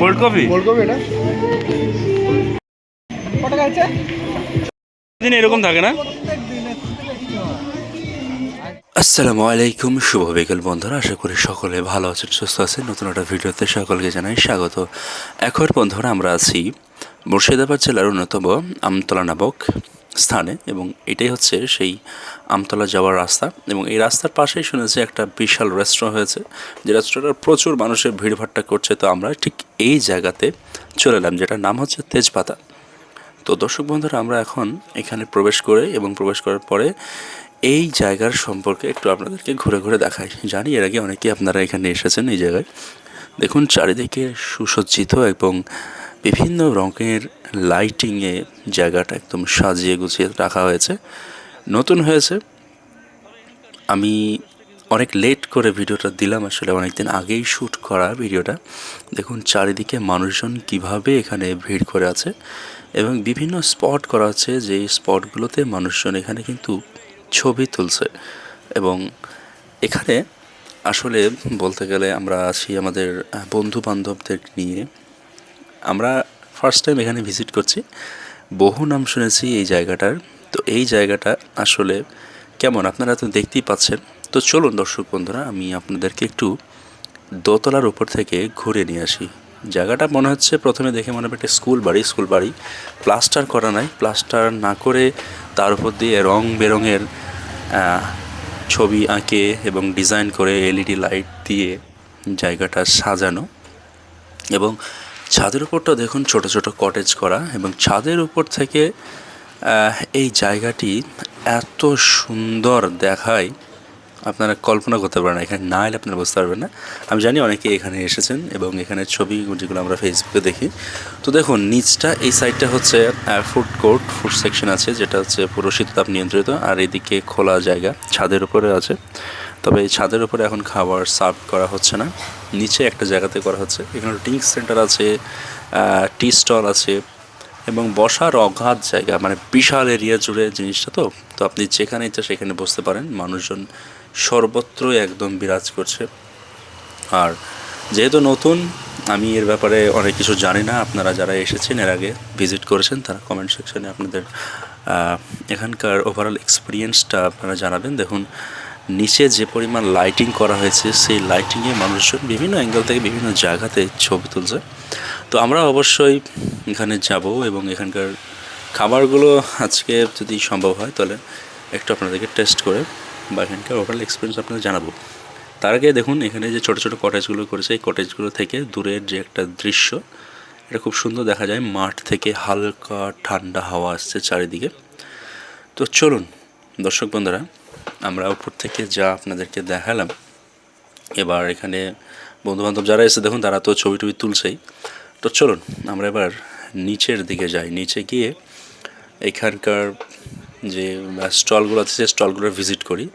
ফুলকপি এটা? দিন এরকম থাকে না? আসসালামু আলাইকুম শুভ বিকেল বন্ধুরা। আশা করি সকলে ভালো আছেন সুস্থ আছেন। নতুন একটা ভিডিওতে সকলকে জানাই স্বাগত। এখন বন্ধুরা আমরা আছি মুর্শিদাবাদ জেলার অন্যতম আমতলা নামক স্থানে এবং এটাই হচ্ছে সেই আমতলা যাওয়ার রাস্তা এবং এই রাস্তার পাশেই শুনেছি একটা বিশাল রেস্টুরেন্ট হয়েছে। যে রেস্টুরেন্টের প্রচুর মানুষের ভিড়ভাট্টা করছে। তো আমরা ঠিক এই জায়গাতে চলে এলাম, যেটার নাম হচ্ছে তেজপাতা। তো দর্শক বন্ধুরা, আমরা এখন এখানে প্রবেশ করে এবং প্রবেশ করার পরে এই জায়গার সম্পর্কে একটু আপনাদেরকে ঘুরে ঘুরে দেখাই। জানি এর আগে অনেকেই আপনারা এখানে এসেছেন এই জায়গায়। দেখুন, চারিদিকে সুসজ্জিত এবং বিভিন্ন রঙের লাইটিংয়ে জায়গাটা একদম সাজিয়ে গুছিয়ে রাখা হয়েছে। নতুন হয়েছে। আমি অনেক লেট করে ভিডিওটা দিলাম, আসলে অনেক দিন আগেই শ্যুট করা ভিডিওটা। দেখুন, চারিদিকে মানুষজন কীভাবে এখানে ভিড় করে আছে এবং বিভিন্ন স্পট করা আছে, যে স্পটগুলোতে মানুষজন এখানে কিন্তু ছবি তুলছে এবং এখানে আসলে বলতে গেলে আমরা আছি আমাদের বন্ধু বান্ধবদের নিয়ে। আমরা ফার্স্ট টাইম এখানে ভিজিট করছি। বহু নাম শুনেছি এই জায়গাটার। তো এই জায়গাটা আসলে কেমন? আপনারা তো দেখতেই পাচ্ছেন। তো চলুন দর্শক বন্ধুরা, আমি আপনাদেরকে একটু দোতলার উপর থেকে ঘুরে নিয়ে আসি। জায়গাটা মনে হচ্ছে প্রথমে দেখে মনে হবে একটা স্কুল বাড়ি স্কুল বাড়ি। প্লাস্টার করা নাই। প্লাস্টার না করে তার উপর দিয়ে রং বেরঙের ছবি আঁকে এবং ডিজাইন করে এলইডি লাইট দিয়ে জায়গাটা সাজানো। এবং ছাদের উপরটা দেখুন, ছোট ছোট কটেজ করা এবং ছাদের উপর থেকে এই জায়গাটি এত সুন্দর দেখায়, আপনারা কল্পনা করতে পারেন। এখানে না এলে আপনারা বুঝতে পারবেন না আমি জানি অনেকে এখানে এসেছেন এবং এখানে ছবি যেগুলো আমরা ফেসবুকে দেখি তো দেখুন, নিচটা, এই সাইডটা হচ্ছে ফুড কোর্ট ফুড সেকশন আছে, যেটা হচ্ছে পুরো শীততাপ নিয়ন্ত্রিত, আর এদিকে খোলা জায়গা ছাদের উপরে আছে তবে এই ছাদের উপরে এখন খাবার সার্ভ করা হচ্ছে না। নিচে একটা জায়গাতে করা হচ্ছে। এখানে ড্রিঙ্ক সেন্টার আছে টি স্টল আছে এবং বসার অগাধ জায়গা মানে বিশাল এরিয়া জুড়ে জিনিসটা তো। তো আপনি যেখানে ইচ্ছা সেখানে বসতে পারেন। মানুষজন সর্বত্রই একদম বিরাজ করছে। আর যেহেতু নতুন, আমি এর ব্যাপারে অনেক কিছু জানি না। আপনারা যারা এসেছেন এর আগে ভিজিট করেছেন, তারা কমেন্ট সেকশনে আপনাদের এখানকার ওভারঅল এক্সপিরিয়েন্সটা আপনারা জানাবেন। দেখুন নিচে যে পরিমাণ লাইটিং করা হয়েছে, সেই লাইটিংয়ে মানুষজন বিভিন্ন অ্যাঙ্গেল থেকে বিভিন্ন জায়গাতে ছবি তুলছে। তো আমরা অবশ্যই এখানে যাব এবং এখানকার খাবারগুলো আজকে যদি সম্ভব হয়, তাহলে একটু আপনাদেরকে টেস্ট করে বা এখানকার ওভারঅল এক্সপিরিয়েন্স আপনাদের জানাব। তার আগে দেখুন, এখানে যে ছোটো ছোটো কটেজগুলো করেছে, এই কটেজগুলো থেকে দূরের যে একটা দৃশ্য, এটা খুব সুন্দর দেখা যায়। মাঠ থেকে হালকা ঠান্ডা হাওয়া আসছে চারিদিকে। তো চলুন, দর্শক বন্ধুরা আমরা উপর থেকে যা আপনাদেরকে দেখালাম। এবার এখানে বন্ধুবান্ধব যারা এসে দেখুন, তারা তো ছবি টবি তুলছেই। তো চলুন, আমরা এবার নিচের দিকে যাই। নিচে গিয়ে এখানকার যে স্টলগুলো আছে, সেই স্টলগুলো ভিজিট করি।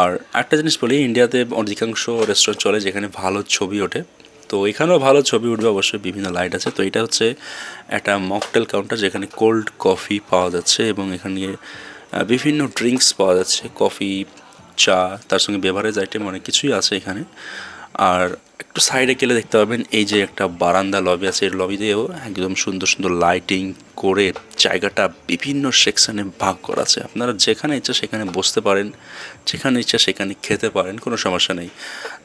আর একটা জিনিস বলি, ইন্ডিয়াতে অধিকাংশ রেস্টুরেন্ট চলে যেখানে ভালো ছবি ওঠে। তো এখানেও ভালো ছবি উঠবে, অবশ্যই বিভিন্ন লাইট আছে। তো এটা হচ্ছে একটা মকটেল কাউন্টার, যেখানে কোল্ড কফি পাওয়া যাচ্ছে এবং এখানে বিভিন্ন ড্রিঙ্কস পাওয়া যাচ্ছে কফি চা, তার সঙ্গে বেভারেজ আইটেম অনেক কিছুই আছে এখানে। আর একটু সাইডে গেলে দেখতে পাবেন এই যে একটা বারান্দা লবি আছে, এই লবি দিয়েও একদম সুন্দর সুন্দর লাইটিং করে জায়গাটা বিভিন্ন সেকশনে ভাগ করা আছে। আপনারা যেখানে ইচ্ছা সেখানে বসতে পারেন, যেখানে ইচ্ছা সেখানে খেতে পারেন, কোনো সমস্যা নেই।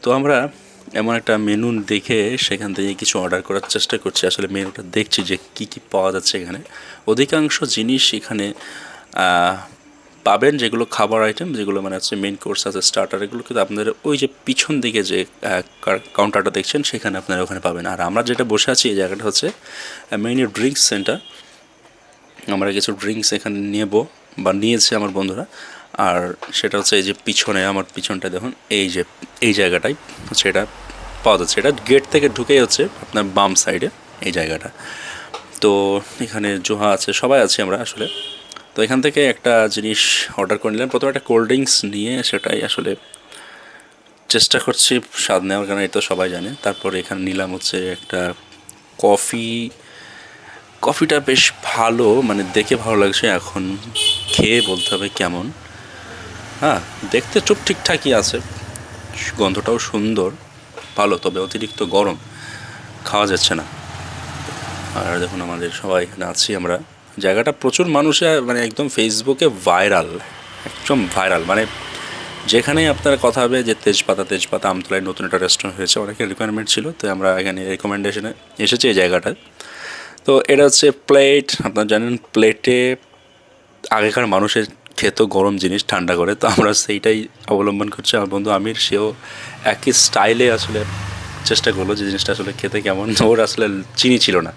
তো আমরা এমন একটা মেনু দেখে সেখান থেকে কিছু অর্ডার করার চেষ্টা করছি। আসলে মেনুটা দেখছি যে কি কি পাওয়া যাচ্ছে এখানে। অধিকাংশ জিনিস এখানে পাবেন যেগুলো খাবার আইটেম যেগুলো মানে হচ্ছে মেন কোর্স আছে স্টার্টার এগুলো কিন্তু আপনাদের ওই যে পিছন দিকে যে কাউন্টারটা দেখছেন, সেখানে আপনারা ওখানে পাবেন। আর আমরা যেটা বসে আছি, এই জায়গাটা হচ্ছে মেইন ড্রিঙ্কস সেন্টার আমরা কিছু ড্রিঙ্কস এখানে নেব, বা নিয়েছে আমার বন্ধুরা। আর সেটা হচ্ছে এই যে পিছনে, আমার পিছনটা দেখুন, এই যে, এই জায়গাটাই হচ্ছে এটা পাওয়া যাচ্ছে। এটা গেট থেকে ঢুকেই হচ্ছে আপনার বাম সাইডে এই জায়গাটা। তো এখানে জোহা আছে, সবাই আছে আমরা আসলে। তো এখান থেকে একটা জিনিস অর্ডার করে নিলাম প্রথমে একটা কোল্ড ড্রিঙ্কস নিয়ে সেটাই আসলে চেষ্টা করছি স্বাদ নেওয়ার কারণে এটা সবাই জানে। তারপরে এখানে নিলাম হচ্ছে একটা কফি কফিটা বেশ ভালো মানে দেখে ভালো লাগছে। এখন খেয়ে বলতে হবে কেমন। হ্যাঁ দেখতে চুপ ঠিকঠাকই আছে। গন্ধটাও সুন্দর, ভালো, তবে অতিরিক্ত গরম। খাওয়া যাচ্ছে না। আর দেখুন, আমাদের সবাই এখানে আছি আমরা। জায়গাটা প্রচুর মানুষে মানে একদম ফেসবুকে ভাইরাল একদম ভাইরাল মানে যেখানেই আপনারা কথা হবে যে তেজপাতা তেজপাতা, আমতলায় নতুন একটা রেস্টুরেন্ট হয়েছে, অনেকের রিকোয়ারমেন্ট ছিল, তো আমরা এখানে রেকমেন্ডেশনে এসেছি এই জায়গাটায়। তো এটা হচ্ছে প্লেট আপনারা জানেন প্লেটে আগেকার মানুষের খেত গরম জিনিস, ঠান্ডা করে, তো আমরা সেইটাই অবলম্বন করছি। আমার বন্ধু আমির, সেও একই স্টাইলে আসলে চেষ্টা করল যে জিনিসটা আসলে খেতে কেমন। ওর আসলে চিনি ছিল না।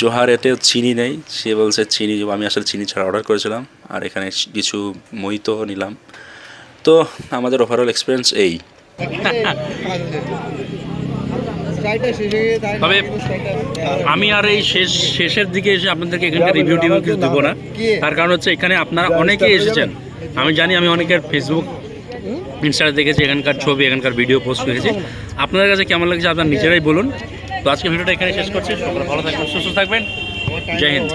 জোহার এতে চিনি নেই। সে বলছে, চিনি, আমি আসলে চিনি ছাড়া অর্ডার করেছিলাম আর এখানে কিছু মইতো নিলাম। তো আমাদের ওভারঅল এক্সপিরিয়েন্স এই। তবে আমি আর এই শেষ, শেষের দিকে এসে আপনাদেরকে এখানকার রিভিউ টিভিউ কিছু দেবো না। তার কারণ হচ্ছে এখানে আপনারা অনেকেই এসেছেন। আমি জানি আমি অনেকের ফেসবুক ইনস্টাতে দেখেছি, এখানকার ছবি, এখানকার ভিডিও পোস্ট করেছি আপনাদের কাছে কেমন লাগছে আপনার নিজেরাই বলুন। তো আজকে ভিডিওটা এখানে শেষ করছি। সকলে ভালো থাকবেন সুস্থ থাকবেন। জয় হিন্দ।